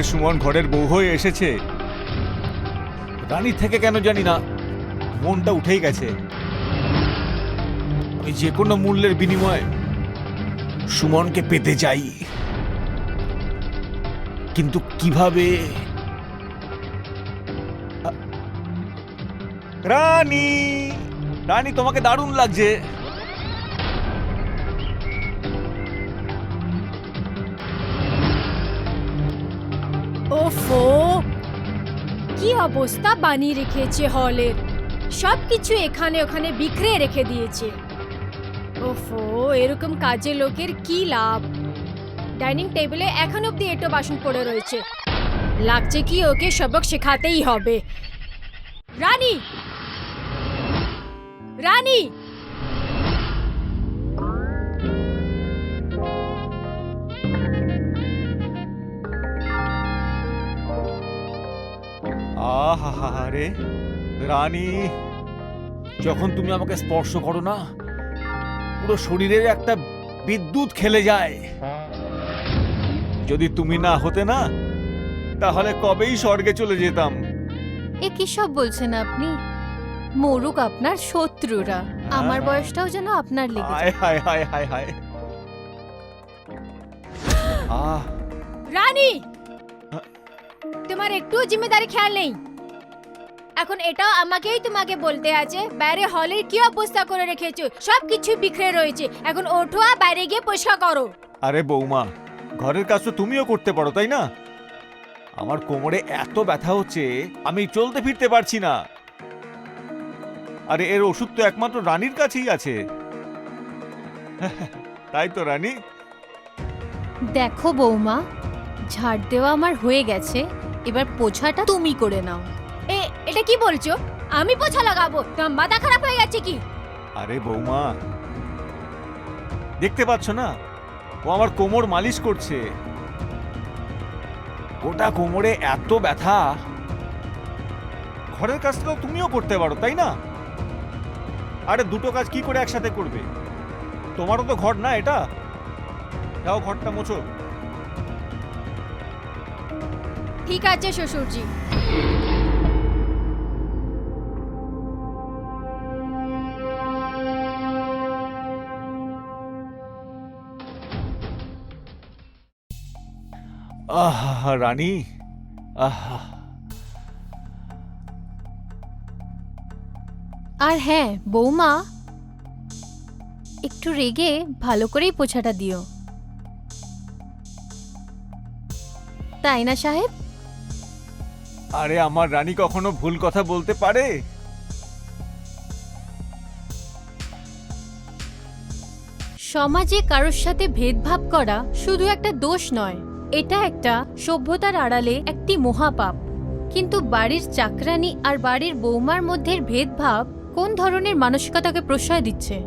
থেকে সুমন ঘরের বউ হয়ে এসেছে। রানী থেকে কেন জানি না, মনটা উঠেই গেছে। আমি যে কোনো মূল্যের বিনিময়ে সুমনকে পেতে চাই। কিন্তু কীভাবে? রানী! রানী, তোমাকে দারুণ লাগছে। কি অবস্থা বানিয়ে রেখেছে হলের সব কিছু এখানে ওখানে বিখরে রেখে দিয়েছে। ওফো, এরকম কাজে লোকের কি লাভ? ডাইনিং টেবিলে এখন অব্দি এটো বাসন পড়ে রয়েছে। লাগছে কি ওকে সবক শেখাতেই হবে। রানী! রানী! আহা রে রানী যখন তুমি আমাকে স্পর্শ করো না পুরো শরীরের একটা বিদ্যুৎ খেলে যায়। যদি তুমি না হতে না তাহলে কবেই স্বর্গে চলে যেতাম। এ কি সব বলছেন আপনি? মরুক আপনার শত্রুরা। আমার বয়সটাও যেন আপনার লেগে যায়। হায় হায় হায় হায় হায়। আহ। রানী! হ্যাঁ? তোমার একটু জিম্মেদারি খেয়াল নেই। এখন এটাও আমাকেই তোমাকে বলতে আছে বাইরে হলের কি অবস্থা করে রেখেছো? সব কিছু বিখরে রয়েছে। এখন ওঠো আর বাইরে গিয়ে পরিষ্কার করো। আরে বৌমা ঘরের কাজ তো তুমিও করতে পারো তাই না? আমার কোমরে এত ব্যথা হচ্ছে আমি চলতে ফিরতে পারছি না। আরে এর ওষুধ তো একমাত্র রানীর কাছেই আছে। তাই তো রানী। দেখো বৌমা ঝাড় দেওয়া আমার হয়ে গেছে এবার পোছাটা তুমি করে নাও। এটা কি বলছো? আমি পোছা লাগাবো। তোমার মাথা খারাপ হয়ে গেছে কি? আরে বৌমা দেখতে পাচ্ছ না? ও আমার কোমর মালিশ করছে। গোটা কোমরে এত ব্যথা। ঘরের কাজটা তো তুমিও করতে পারো তাই না? আরে দুটো কাজ কি করে একসাথে করবে? তোমারও তো ঘর না এটা? যাও ঘরটা মোছো। ঠিক আছে শ্বশুরজি। আহ রানী। আহা। আর হ্যাঁ বৌমা একটু রেগে ভালো করেই পোছাটা দিও। তাই না সাহেব? আরে আমার রানী কখনো ভুল কথা বলতে পারে? সমাজে কারোর সাথে ভেদভাব করা শুধু একটা দোষ নয়। এটা একটা সভ্যতার আড়ালে একটি মহাপাপ। কিন্তু বাড়ির চাকরানি আর বাড়ির বৌমার মধ্যে ভেদভাব কোন ধরনের মানসিকতাকে প্রশ্রয় দিচ্ছে?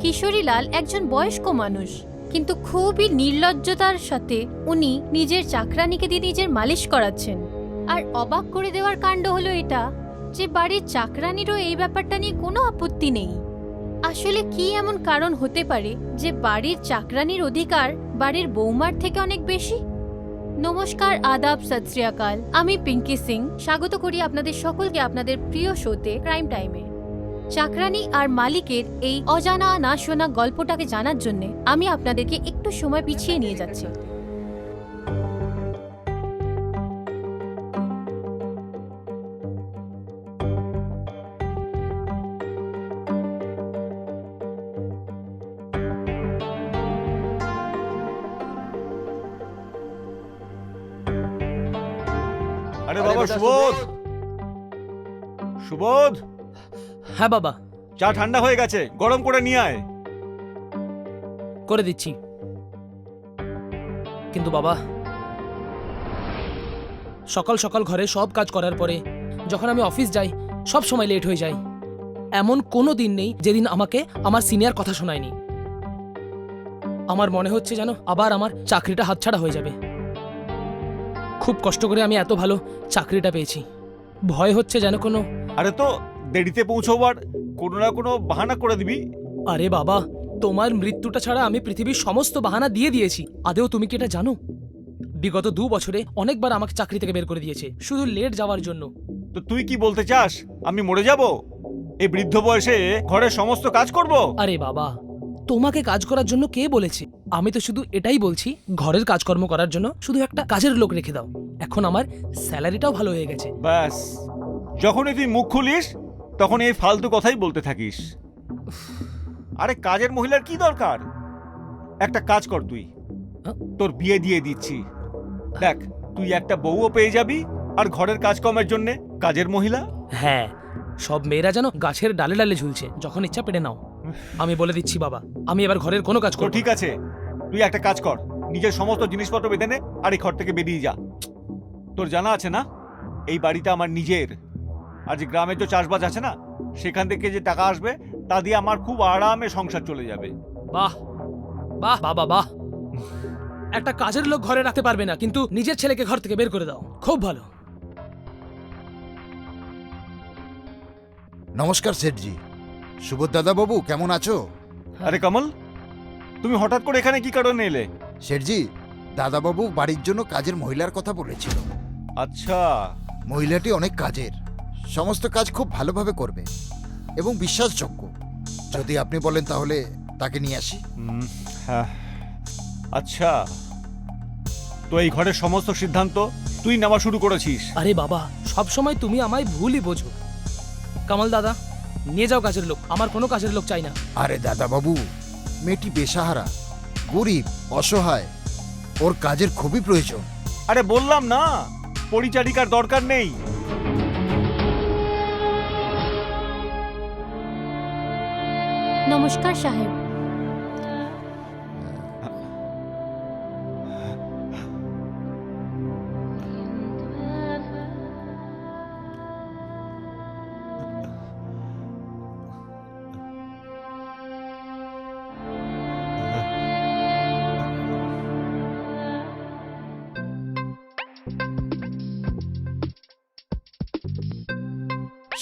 কিশোরীলাল একজন বয়স্ক মানুষ, কিন্তু খুবই নির্লজ্জতার সাথে উনি নিজের চাকরানিকে দিয়ে নিজের মালিশ করাচ্ছেন। আর অবাক করে দেওয়ার কাণ্ড হলো এটা যে বাড়ির চাকরানিরও এই ব্যাপারটা নিয়ে কোনো আপত্তি নেই। আসলে কি এমন কারণ হতে পারে যে বাড়ির চাকরানির অধিকার বাড়ির বৌমার থেকে অনেক বেশি? নমস্কার, আদাব সতশ্রিয়াকাল আমি পিঙ্কি সিং। স্বাগত করি আপনাদের সকলকে আপনাদের প্রিয় শোতে ক্রাইম টাইমে। চাকরানি আর মালিকের এই অজানা না শোনা গল্পটাকে জানার জন্য আমি আপনাদেরকে একটু সময় পিছিয়ে নিয়ে যাচ্ছি। সুবোধ! সুবোধ! হ্যাঁ বাবা। চা ঠান্ডা হয়ে গেছে গরম করে নিয়ে আয়। করে দিচ্ছি। কিন্তু বাবা সকাল সকাল ঘরে সব কাজ করার পরে যখন আমি অফিস যাই সব সময় লেট হয়ে যায়। এমন কোনো দিন নেই যেদিন আমাকে আমার সিনিয়র কথা শোনায়নি। আমার মনে হচ্ছে যেন আবার আমার চাকরিটা হাতছাড়া হয়ে যাবে। খুব কষ্ট করে আমি এত ভালো চাকরিটা পেয়েছি। ভয় হচ্ছে যেন কোনো আরে তো দেরিতে পৌঁছবার কোনো না কোনো বাহানা করে দিবি। আরে বাবা তোমার মৃত্যুটা ছাড়া আমি পৃথিবীর সমস্ত বাহানা দিয়ে দিয়েছি। আদেও তুমি কি এটা জানো? বিগত দু বছরে অনেকবার আমাকে চাকরি থেকে বের করে দিয়েছে শুধু লেট যাওয়ার জন্য। তো তুই কি বলতে চাস? আমি মরে যাব? এই বৃদ্ধ বয়সে ঘরের সমস্ত কাজ করব? আরে বাবা তোমাকে কাজ করার জন্য কে বলেছে? আমি তো শুধু এটাই বলছি ঘরের কাজকর্ম করার জন্য শুধু একটা কাজের লোক রেখে দাও। এখন আমার স্যালারিটাও ভালো হয়ে গেছে। ব্যাস। যখনই তুই মুখ খুলিস তখন এই ফালতু কথাই বলতে থাকিস। আরে কাজের মহিলার কি দরকার? একটা কাজ কর তুই? তোর বিয়ে দিয়ে দিচ্ছি। দেখ তুই একটা বউও পেয়ে যাবি আর ঘরের কাজকর্মের জন্য কাজের মহিলা। হ্যাঁ সব মেয়েরা যেন গাছের ডালে ডালে ঝুলছে যখন ইচ্ছা পেটে নাও। আমি বলে দিচ্ছি বাবা। আমি এবার ঘরের কোনো কাজ তো করব ঠিক আছে। তুই একটা কাজ কর। নিজের সমস্ত জিনিসপত্র বেঁধে নে আর এই ঘর থেকে বেরিয়ে যা। তোর জানা আছে না? এই বাড়িটা আমার নিজের। আর যে গ্রামে তো চাষবাস আছে না সেখান থেকে যে টাকা আসবে তা দিয়ে আমার খুব আরামে সংসার চলে যাবে। বাহ বাহ বাবা বাহ। একটা কাজের লোক ঘরে রাখতে পারবে না কিন্তু নিজের ছেলেকে ঘর থেকে বের করে দাও। খুব ভালো। নমস্কার সেঠজি সুবোধ দাদা বাবু কেমন আছো? আরে কমল তুমি হঠাৎ করে এখানে কি কারণে এলে? শেঠজি দাদাবাবু বাড়ির জন্য কাজের মহিলার কথা বলেছিল। আচ্ছা। মহিলাটি অনেক কাজের। সমস্ত কাজ খুব ভালোভাবে করবে এবং বিশ্বাসযোগ্য। যদি আপনি বলেন তাহলে তাকে নিয়ে আসি। হুম, হ্যাঁ। আচ্ছা। তো এই ঘরের সমস্ত সিদ্ধান্ত তুই নেওয়া শুরু করেছিস। আরে বাবা সব সময় তুমি আমায় ভুলই বোঝো। কামাল দাদা নিয়ে যাও কাজের লোক আমার কোনো কাজের লোক চাই না। আরে দাদা বাবু মেয়েটি বেসাহারা গরিব অসহায় ওর কাজের খুবই প্রয়োজন। আরে বললাম না পরিচারিকার দরকার নেই। নমস্কার সাহেব।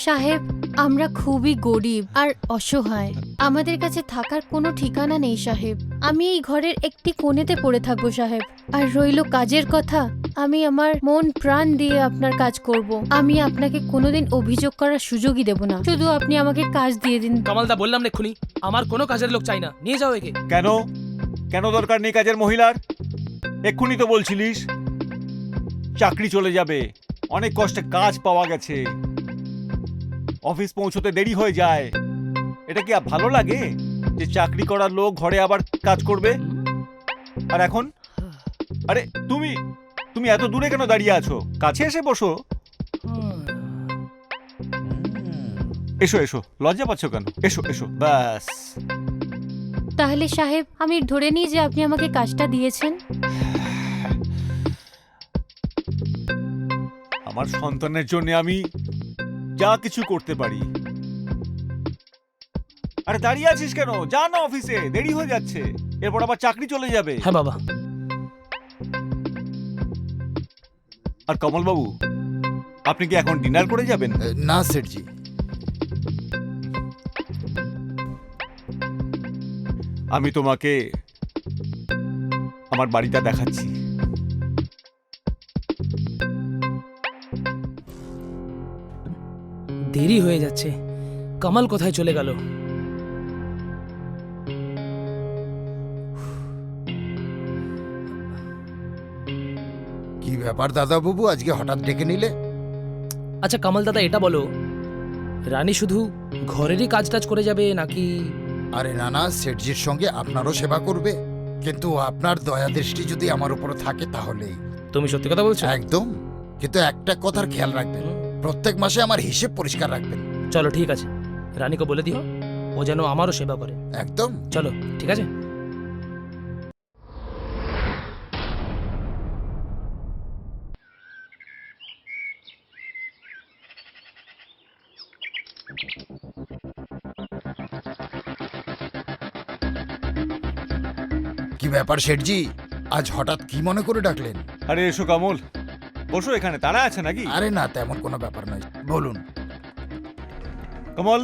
সাহেব আমরা খুবই গরিব আর অসহায়। আমাদের কাছে থাকার কোনো ঠিকানা নেই সাহেব। আমি এই ঘরের একটি কোণেতে পড়ে থাকব সাহেব। আর রইল কাজের কথা আমি আমার মন প্রাণ দিয়ে আপনার কাজ করব। আমি আপনাকে কোনোদিন অভিযোগ করার সুযোগই দেব না। শুধু আপনি আমাকে কাজ দিয়ে দিন। কামালদা বললাম না এক্ষুনি আমার কোনো কাজের লোক চাই না। নিয়ে যাও একে। কেন? কেন দরকার নেই কাজের মহিলার? এক্ষুনি তো বলছিলিস চাকরি চলে যাবে। অনেক কষ্টে কাজ পাওয়া গেছে। অফিস পৌঁছতে দেরি হয়ে যায়। এটা কি আর ভালো লাগে যে চাকরি করার লোক ঘরে আবার কাজ করবে? আর এখন? আরে তুমি তুমি এত দূরে কেন দাঁড়িয়ে আছো? কাছে এসে বসো। এসো এসো। লজ্জা পাচ্ছ কেন? এসো এসো। ব্যাস। তাহলে সাহেব আমি ধরে নিই যে আপনি আমাকে কাজটা দিয়েছেন। আমার সন্তানের জন্য আমি যা কিছু করতে পারি। আরে দাঁড়িয়ে আছিস কেন? যা না অফিসে দেরি হয়ে যাচ্ছে। এরপর আবার চাকরি চলে যাবে। হ্যাঁ বাবা। আর কমল বাবু আপনি কি এখন ডিনার করে যাবেন? না সেঠজি। আমি তোমাকে আমার বাড়িটা দেখাচ্ছি। দেরি হয়ে যাচ্ছে। কামাল কোথায় চলে গেল? কি ব্যাপার দাদাবাবু আজকে হঠাৎ ডেকে নিলে? আচ্ছা কামাল দাদা এটা বলো। রানী শুধু ঘরেরই কাজ টাজ করে যাবে নাকি? আরে নানা সেঠজির সঙ্গে আপনারও সেবা করবে। কিন্তু আপনার দয়া দৃষ্টি যদি আমার উপর থাকে তাহলেই তুমি সত্যি কথা বলছো? একদম। কিন্তু একটা কথার খেয়াল রাখবেন। প্রত্যেক মাসে আমার হিসেব পরিষ্কার রাখবেন। চলো ঠিক আছে। রানীকে বলে দিও ও যেন আমারও সেবা করে। একদম। চলো ঠিক আছে? কি ব্যাপার শেঠজি? আজ হঠাৎ কি মনে করে ডাকলেন? আরে এসো কমল। বসো এখানে তারা আছে নাকি? আরে না তেমন কোনো ব্যাপার নয়। বলুন। কমল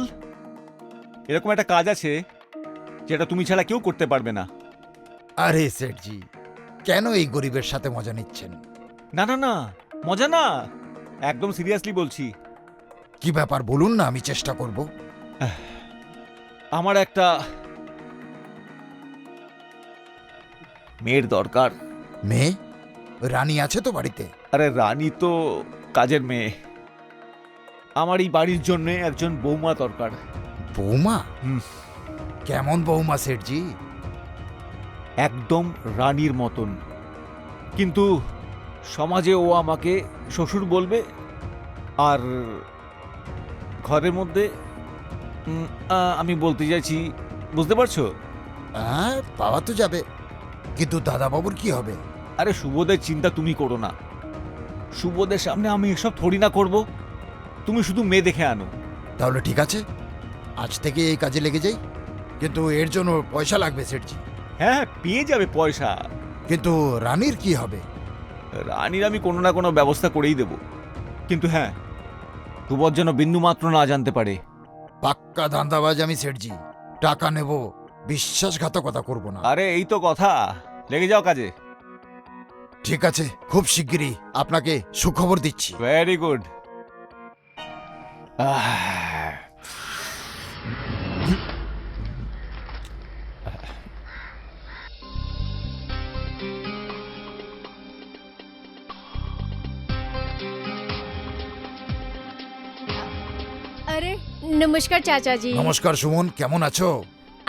এরকম একটা কাজ আছে যেটা তুমি ছাড়া কেউ করতে পারবে না। আরে সেঠজি কেন এই গরিবের সাথে মজা নিচ্ছেন? না না না মজা না একদম সিরিয়াসলি বলছি। কি ব্যাপার বলুন না আমি চেষ্টা করব। আমার একটা মেয়ের দরকার। মেয়ে? রানী আছে তো বাড়িতে? আরে রানী তো কাজের মেয়ে। আমার এই বাড়ির জন্য একজন বৌমা দরকার। বৌমা? হুম। কেমন বৌমা সেঠজি একদম রানীর মতন। কিন্তু সমাজে ও আমাকে শ্বশুর বলবে আর ঘরের মধ্যে উম, আমি বলতে চাইছি বুঝতে পারছ? হ্যাঁ পাওয়া তো যাবে। কিন্তু দাদা বাবুর কি হবে? আরে শুভদের চিন্তা তুমি করো না। শুভদের সামনে আমি এসব থরি না করব। তুমি শুধু মেয়ে দেখে আনো। তাহলে ঠিক আছে। আজ থেকে এই কাজে লেগে যাই। কিন্তু এর জন্য পয়সা লাগবে সেঠজি হ্যাঁ পেয়ে যাবে পয়সা। কিন্তু রানীর কি হবে? রানীর আমি কোনো না কোনো ব্যবস্থা করেই দেব। কিন্তু হ্যাঁ সুবোধ যেন বিন্দু মাত্র না জানতে পারে। পাক্কা ধান্দাবাজ আমি সেঠজি টাকা নেব বিশ্বাসঘাতকতা করব না। আরে এই তো কথা। লেগে যাও কাজে। ঠিক আছে খুব শিগগিরই আপনাকে সুখবর দিচ্ছি। ভেরি গুড আরে নমস্কার চাচাজি। নমস্কার সুমন কেমন আছো?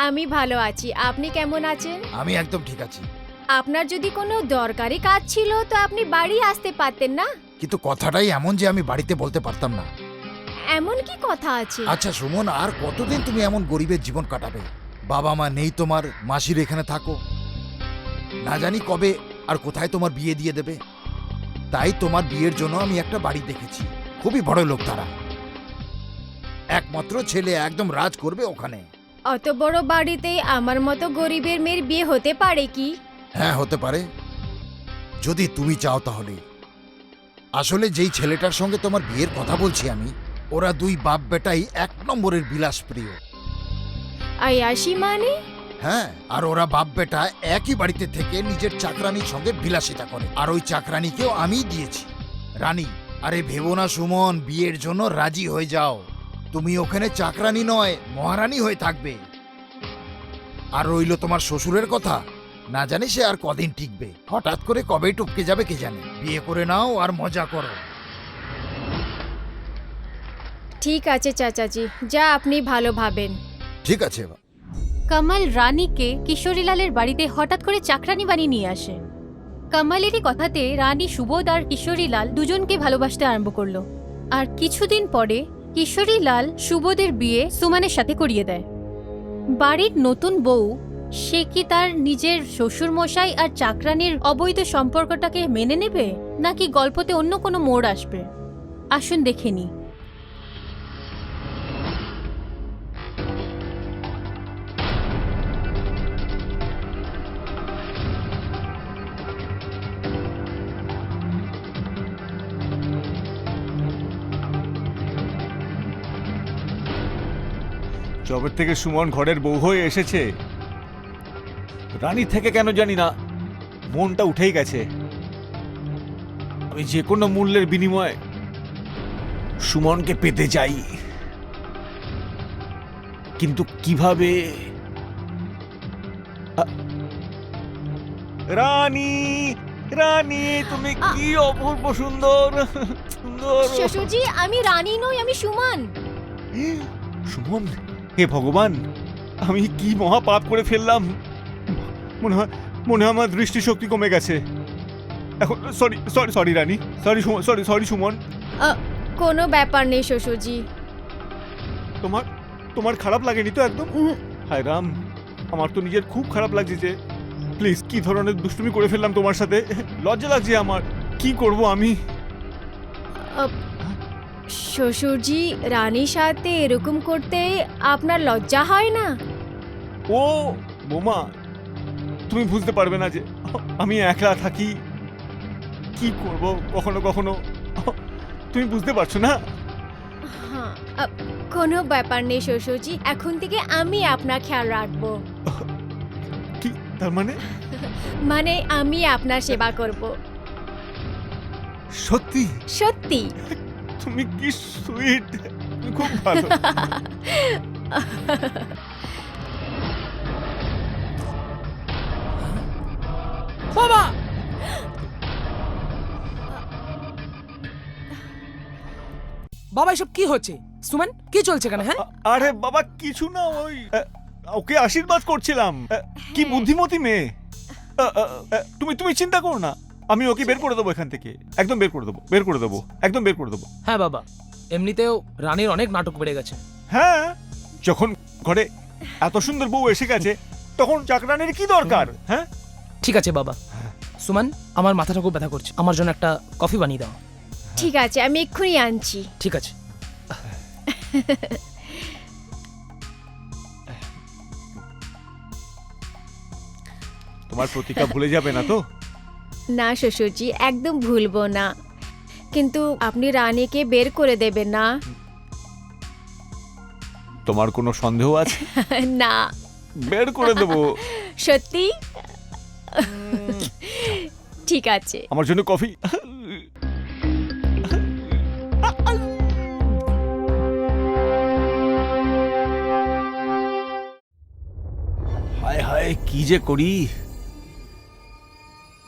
আমি ভালো আছি। আপনি কেমন আছেন? আমি একদম ঠিক আছি। আপনার যদি কোনো দরকারি কাজ ছিল তো আপনি বাড়ি আসতে পারতেন না? কিন্তু কথাটাই এমন যে আমি বাড়িতে বলতে পারতাম না। এমন কি কথা আছে? আচ্ছা সুমন আর কতদিন তুমি এমন গরিবের জীবন কাটাবে? বাবা মা নেই তোমার মাসির এখানে থাকো। না জানি কবে আর কোথায় তোমার বিয়ে দিয়ে দেবে। তাই তোমার বিয়ের জন্য আমি একটা বাড়ি দেখেছি। খুবই বড় লোক তারা। একমাত্র ছেলে একদম রাজ করবে ওখানে। অত বড় বাড়িতে আমার মতো গরিবের মেয়ের বিয়ে হতে পারে কি? হ্যাঁ হতে পারে। যদি তুমি চাও তাহলে। আসলে যেই ছেলেটার সঙ্গে তোমার বিয়ের কথা বলছি আমি ওরা দুই বাপ বেটাই এক নম্বরের বিলাস প্রিয় আয়াসি মানে? হ্যাঁ আর ওরা বাপ বেটা একই বাড়িতে থেকে নিজের চাকরানির সঙ্গে বিলাসিতা করে। আর ওই চাকরানিকেও আমিই দিয়েছি। রানী আরে ভেবো না সুমন বিয়ের জন্য রাজি হয়ে যাও। তুমি ওখানে চাকরানি নয় মহারানী হয়ে থাকবে। আর রইল তোমার শ্বশুরের কথা? না জানি সে আর কদিন টিকবে। হঠাৎ করে কবে টপকে যাবে কে জানে। বিয়ে করে নাও আর মজা করো। ঠিক আছে চাচাজি যা আপনি ভালো ভাবেন। ঠিক আছে এবার। কমল রানীকে কিশোরীলালের বাড়িতে হঠাৎ করে চাকরানি বানিয়ে নিয়ে আসে। কমলেরই কথাতে রানী সুবোধ আর কিশোরীলাল দুজনকে ভালোবাসতে আরম্ভ করল। আর কিছুদিন পরে কিশোরীলাল সুবোধের বিয়ে সুমানের সাথে করিয়ে দেয়। বাড়ির নতুন বউ সে কি তার নিজের শ্বশুর মশাই আর চাকরানির অবৈধ সম্পর্কটাকে মেনে নেবে? নাকি গল্পতে অন্য কোনো মোড় আসবে? আসুন দেখে নিই। জবের থেকে সুমন ঘরের বউ হয়ে এসেছে। রানী থেকে কেন জানি না। মনটা উঠেই গেছে। আমি যে কোনো মূল্যের বিনিময়ে সুমনকে পেতে চাই। কিন্তু কীভাবে? রানী রানী তুমি কি অপূর্ব সুন্দর সুন্দর। শ্বশুরজি আমি রানী নই আমি সুমান। সুমন হে ভগবান আমি কি মহা পাপ করে ফেললাম? মনে হয় মনে হয় আমার দৃষ্টিশক্তি কমে গেছে। এখন sorry sorry sorry Rani. Sorry sorry sorry Suman. কোনো ব্যাপার নেই শ্বশুরজি। তোমার তোমার খারাপ লাগেনি তো একদম? হায় রাম আমার তো নিজের খুব খারাপ লাগছে যে প্লিজ কি ধরনের দুষ্টুমি করে ফেললাম তোমার সাথে? লজ্জা লাগছে আমার কি করব আমি? শ্বশুরজি রানীর সাথে এরকম করতে আপনার লজ্জা হয় না? ও বোমা তুমি বুঝতে পারবে না যে আমি একলা থাকি কি করব কখনো কখনো? তুমি বুঝতে পারছ না? হ্যাঁ কোনো ব্যাপার নেই শ্বশুরজি এখন থেকে আমি আপনার খেয়াল রাখব। কি তার মানে? মানে আমি আপনার সেবা করব। সত্যি? সত্যি। তুমি কি সুইট? খুব ভালো। বাবা! বাবা এসব কি হচ্ছে? সুমন কি চলছে কেন হ্যাঁ? আরে বাবা কিছু না ওই ওকে আশীর্বাদ করছিলাম। কি হ্যাঁ। বুদ্ধিমতী মেয়ে। তুমি তুমি চিন্তা করো না। আমি ওকে বের করে দেবো এখান থেকে। একদম বের করে দেবো বের করে দেবো একদম বের করে দেবো। হ্যাঁ বাবা। এমনিতেও রানীর অনেক নাটক বেড়ে গেছে। হ্যাঁ যখন ঘরে এত সুন্দর বউ এসে গেছে তখন চাকরানির কি দরকার হ্যাঁ? ঠিক আছে বাবা। সুমন আমার মাথাটা খুব ব্যথা করছে। আমার জন্য একটা কফি বানিয়ে দাও। ঠিক আছে আমি এক্ষুনি আনছি। ঠিক আছে। তোমার প্রতিজ্ঞা ভুলে যাবে না তো? না শ্বশুরজি একদম ভুলবো না। কিন্তু আপনি রানীকে বের করে দেবেন না। তোমার কোনো সন্দেহ আছে? না। বের করে দেবো। সত্যি? ঠিক আছে। আমার জন্য কফি। হায় হায়, কি যে করি?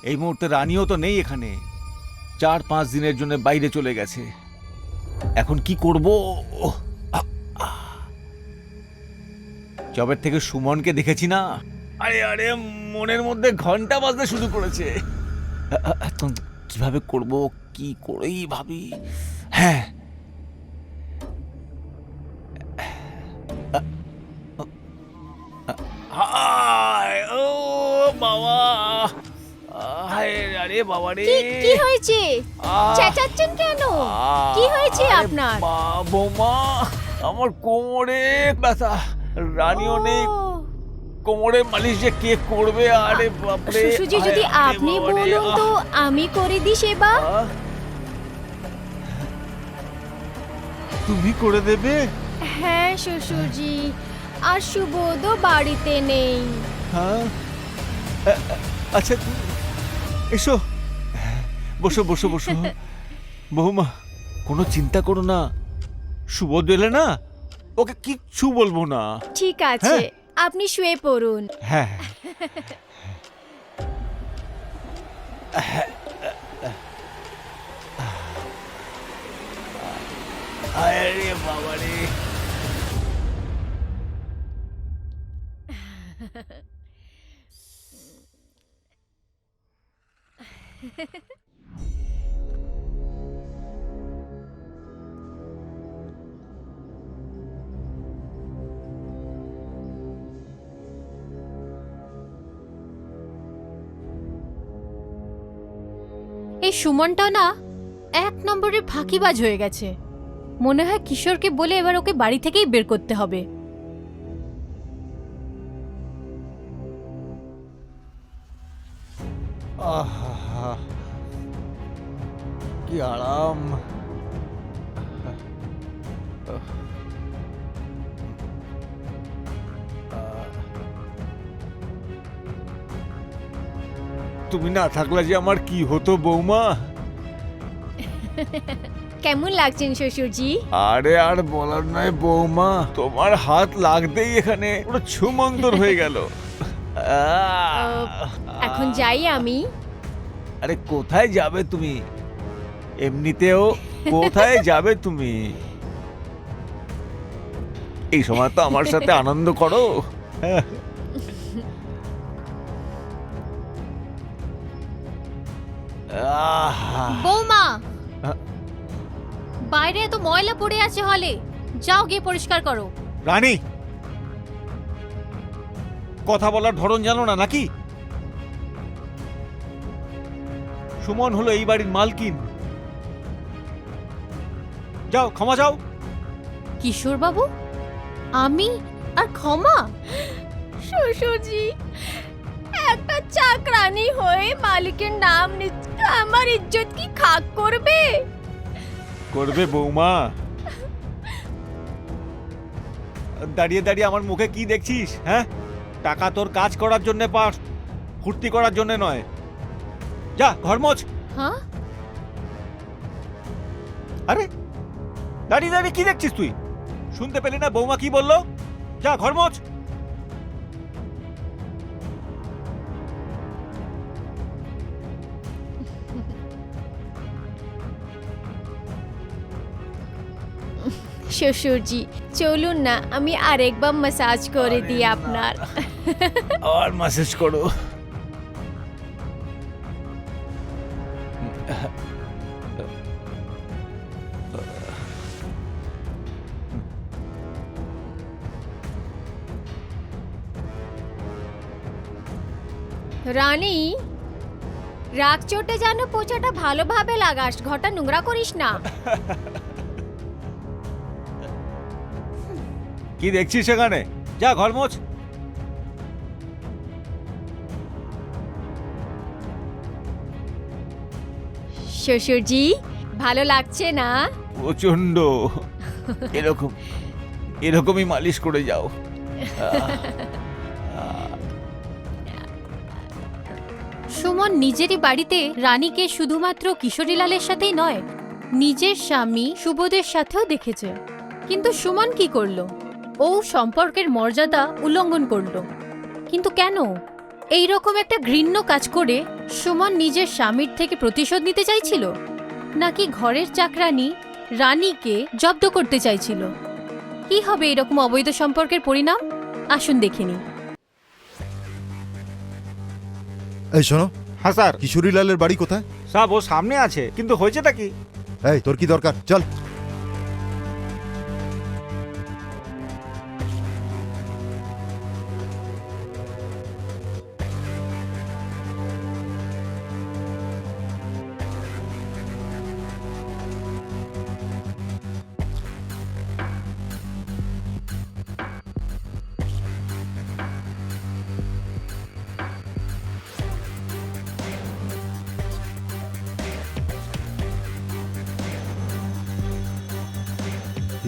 এই মুহূর্তে রানীও তো নেই এখানে। চার পাঁচ দিনের জন্য বাইরে চলে গেছে। এখন কি করব? জবের থেকে সুমনকে দেখেছি না? আরে আরে মনের মধ্যে ঘণ্টা বাজতে শুরু করেছে। এখন কীভাবে করব কি করেই ভাবি? হ্যাঁ। হায়, ও বাবা। হায় আরে বাবা রে। কি কি হয়েছে? চেঁচাচ্ছেন কেন? কি হয়েছে আপনার? বা, বৌমা আমার কোমরে ব্যথা। রানীও নেই কোমরে মালিশ যে কে করবে আরে বাপরে। শ্বশুরজি যদি আপনি বলুন তো আমি করে দিই সেবা। তুমি করে দেবে? হ্যাঁ শ্বশুরজি আর সুবোধও বাড়িতে নেই। হ্যাঁ? আচ্ছা এসো। বসো বসো বসো। বৌমা কোনো চিন্তা করো না। সুবোধ এলে না ওকে কিচ্ছু বলব না। ঠিক আছে। হ্যাঁ। আপনি শুয়ে পড়ুন। হ্যাঁ আরে বাবা রে এই সুমনটা না এক নম্বরের ফাঁকিবাজ হয়ে গেছে। মনে হয় কিশোরকে বলে এবার ওকে বাড়ি থেকেই বের করতে হবে। আহা, কি আরাম। তুমি না থাকলে যে আমার কি হতো বৌমা? কেমন লাগছেন শ্বশুরজি? আরে আর বলার নয় বৌমা। তোমার হাত লাগতেই এখানে পুরো ছুমন্তর হয়ে গেল। এখন যাই আমি। আরে কোথায় যাবে তুমি? এমনিতেও কোথায় যাবে তুমি? এই সময় তো আমার সাথে আনন্দ করো। আহা, বৌমা। বাইরে এত ময়লা পড়ে আছে হলে যাও গিয়ে পরিষ্কার করো। রানী! কথা বলার ধরন জানো না নাকি? সুমন হলো এই বাড়ির মালকিন। যাও ক্ষমা যাও কিশোর বাবু আমি আর ক্ষমা? শ্বশুরজি চাকরানি হয়ে মালিকের নাম নিচ্ছে আমার ইজ্জত কি খাক করবে? করবে বৌমা। দাঁড়িয়ে দাঁড়িয়ে আমার মুখে কি দেখছিস হ্যাঁ? টাকা তোর কাজ করার জন্য পাস ফুর্তি করার জন্য নয়। যা ঘর মোচ হ্যাঁ? আরে দাঁড়িয়ে দাঁড়িয়ে কি দেখছিস তুই? শুনতে পেলি না বৌমা কি বলল? যা ঘর শ্বশুরজি চলুন না আমি আরেকবার মাসাজ করে দিই আপনার। আর মেসেজ করো। রানী রাগ চোটে যেন পোছাটা ভালোভাবে লাগাস ঘরটা নোংরা করিস না। কি দেখছিস সেখানে? যা ঘর মোচ শ্বশুরজি ভালো লাগছে না? প্রচণ্ড এরকম এরকমই মালিশ করে যাও। সুমন নিজেরই বাড়িতে রানীকে শুধুমাত্র কিশোরীলালের সাথেই নয় নিজের স্বামী সুবোধের সাথেও দেখেছে। কিন্তু সুমন কি করল? ও সম্পর্কের মর্যাদা উল্লঙ্ঘন করল। কিন্তু কেন? এই রকম একটা ঘৃণ্য কাজ করে সুমন নিজের স্বামীর থেকে প্রতিশোধ নিতে চাইছিল? নাকি ঘরের চাকরানি রানীকে জব্দ করতে চাইছিল? কি হবে এরকম অবৈধ সম্পর্কের পরিণাম? আসুন দেখে নিই। এই শোনো হ্যাঁ স্যার। কিশোরীলালের বাড়ি কোথায়? সাব ও সামনে আছে কিন্তু হয়েছেটা কি? এই তোর কি দরকার? চল।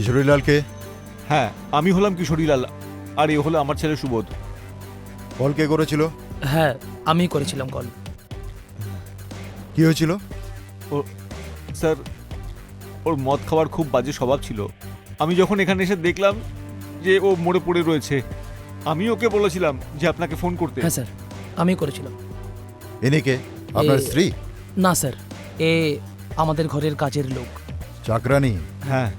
কিশোরীলালকে হ্যাঁ আমি হলাম কিশোরীলাল আর এ হলো আমার ছেলে সুবোধ। কল কে করেছিল? হ্যাঁ আমি করেছিলাম কল। কি হয়েছিল? স্যার ওর মদ খাওয়ার খুব বাজে স্বভাব ছিল। আমি যখন এখানে এসে দেখলাম যে ও মরে পড়ে রয়েছে আমি ওকে বলেছিলাম যে আপনাকে ফোন করতে। হ্যাঁ স্যার আমি করেছিলাম। এনে কে? আপনার এ- স্ত্রী? না স্যার এ আমাদের ঘরের কাজের লোক। চাকরানি? হ্যাঁ।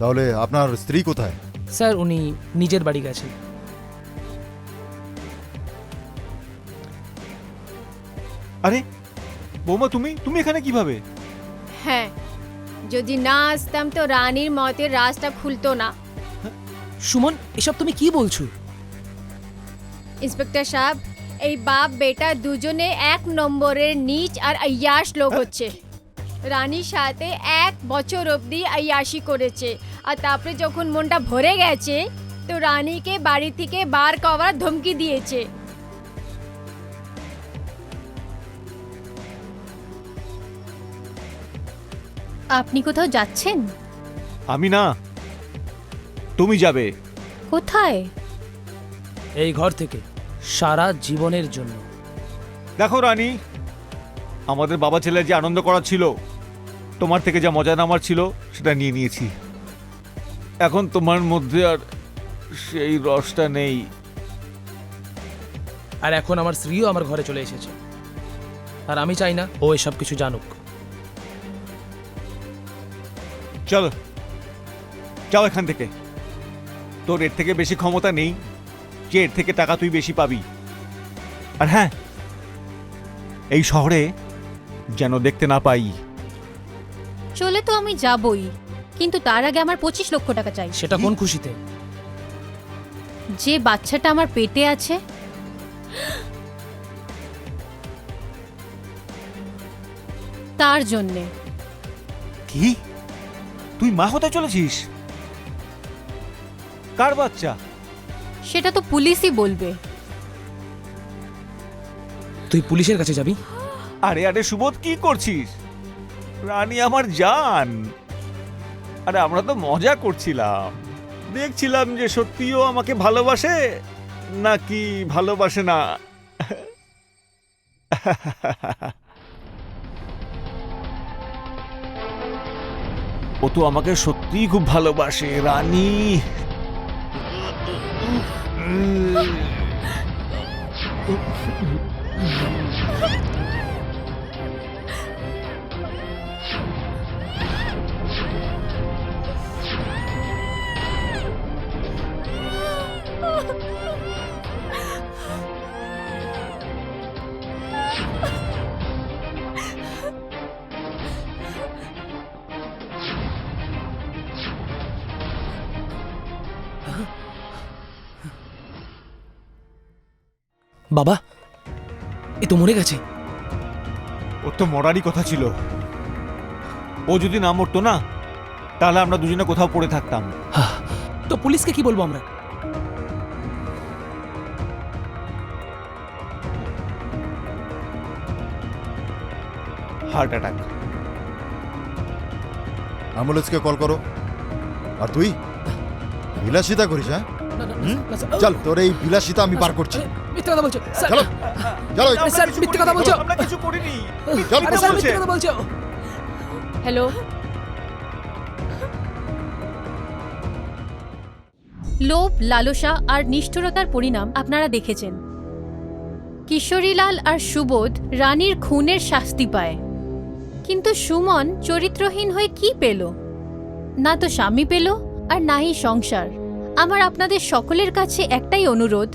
তাহলে আপনার স্ত্রী কোথায়? স্যার উনি নিজের বাড়ি গেছেন। আরে বৌমা তুমি তুমি এখানে কীভাবে? হ্যাঁ যদি না আসতাম তো রানীর মতের রাস্তা খুলতো না। সুমন এসব তুমি কি বলছো? ইন্সপেক্টর সাহেব এই বাপ বেটা দুজনে এক নম্বরের নিচ আর আয়াস লোক হচ্ছে। রানীর সাথে এক বছর অবধি আয়াসি করেছে। আর তারপরে যখন মনটা ভরে গেছে তো রানীকে বাড়ি থেকে বার করার ধমকি দিয়েছে। আপনি কোথাও যাচ্ছেন? আমি না। তুমি যাবে। কোথায়? এই ঘর থেকে সারা জীবনের জন্য। দেখো রানী আমাদের বাবা ছেলে যে আনন্দ করা ছিল তোমার থেকে যা মজা নামার ছিল সেটা নিয়ে নিয়েছি। এখন তোমার মধ্যে আর সেই রসটা নেই। আর এখন আমার স্ত্রীও আমার ঘরে চলে এসেছে। আর আমি চাই না ও এসব কিছু জানুক। চলো যাও এখান থেকে। তোর এর থেকে বেশি ক্ষমতা নেই যে এর থেকে টাকা তুই বেশি পাবি। আর হ্যাঁ এই শহরে যেন দেখতে না পাই। চলে তো আমি যাবই কিন্তু তার আগে আমার পঁচিশ লক্ষ টাকা চাই। সেটা কোন খুশিতে? যে বাচ্চাটা আমার পেটে আছে। তার জন্যে। কি? তুই মা হতে চলেছিস? কার বাচ্চা? সেটা তো পুলিশই বলবে। তুই পুলিশের কাছে যাবি? আরে আরে সুবোধ কি করছিস? রানী আমার জান। আরে, আমরা তো মজা করছিলাম। দেখছিলাম যে সত্যিও আমাকে ভালোবাসে, নাকি ভালোবাসে না। ও তো আমাকে সত্যিই খুব ভালোবাসে, রানী। বাবা এ তো মরে গেছে। ওর তো মরারই কথা ছিল। ও যদি না মরতো না তাহলে আমরা দুজনে কোথাও পড়ে থাকতাম। তো পুলিশকে কি বলব আমরা? Heart attack. অ্যাম্বুলেন্সকে কল করো। আর তুই? বিলাসিতা করিস হ্যাঁ? চল তোর এই বিলাসিতা আমি পার করছি। মিথ্যে কথা বলছো চলো চলো স্যার, মিথ্যে কথা বলছো। আমরা কিছু করিনি। চল মিথ্যে কথা বলছো। হ্যালো। লোভ লালসা আর নিষ্ঠুরতার পরিণাম আপনারা দেখেছেন। কিশোরীলাল আর সুবোধ রানীর খুনের শাস্তি পায়। কিন্তু সুমন চরিত্রহীন হয়ে কি পেল? না তো স্বামী পেল আর নাই সংসার। আমার আপনাদের সকলের কাছে একটাই অনুরোধ,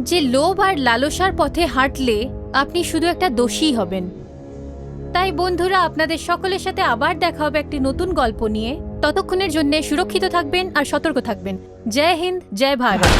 যে লোভ আর লালসার পথে হাঁটলে আপনি শুধু একটা দোষী হবেন। তাই বন্ধুরা, আপনাদের সকলের সাথে আবার দেখা হবে একটি নতুন গল্প নিয়ে। ততক্ষণের জন্য সুরক্ষিত থাকবেন আর সতর্ক থাকবেন। জয় হিন্দ, জয় ভারত।